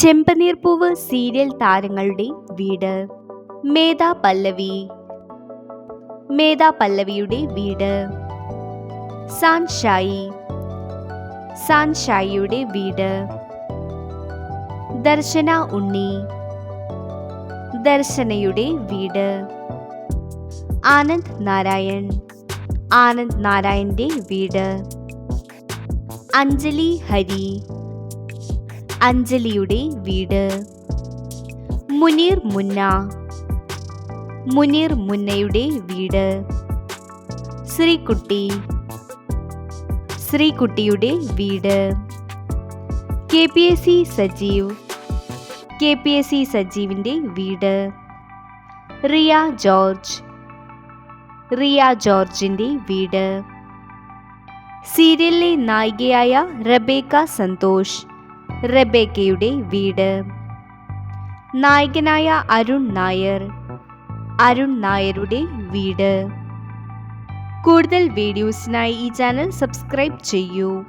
ചെമ്പനീർപ്പൂവ് serial താരങ്ങളുടെ വീട്. മേധാ പല്ലവി. മേധാ പല്ലവിയുടെ വീട്. സാൻഷായി. സാൻഷായിയുടെ വീട്. ദർശന ഉണ്ണി. ദർശനയുടെ വീട്. ആനന്ദ് നാരായൺ. ആനന്ദ് നാരായണന്റെ വീട്. അഞ്ജലി ഹരി. അഞ്ജലിയുടെ വീട്. മുനീർ മുന്ന. മുനീർ മുന്നയുടെ വീട്. ശ്രീകുട്ടി. ശ്രീകുട്ടിയുടെ വീട്. K P S C Sajeev. K P S C സജീവിന്റെ വീട്. റിയ ജോർജ്. റിയ ജോർജിന്റെ വീട്. സീരിയലിലെ നായികയായ റബേക്ക സന്തോഷ്. റബേക്കയുടെ വീട്. നായകനായ അരുൺ നായർ അരുൺ നായരുടെ വീട്. കൂടുതൽ വീഡിയോസിനായി ഈ ചാനൽ സബ്സ്ക്രൈബ് ചെയ്യൂ.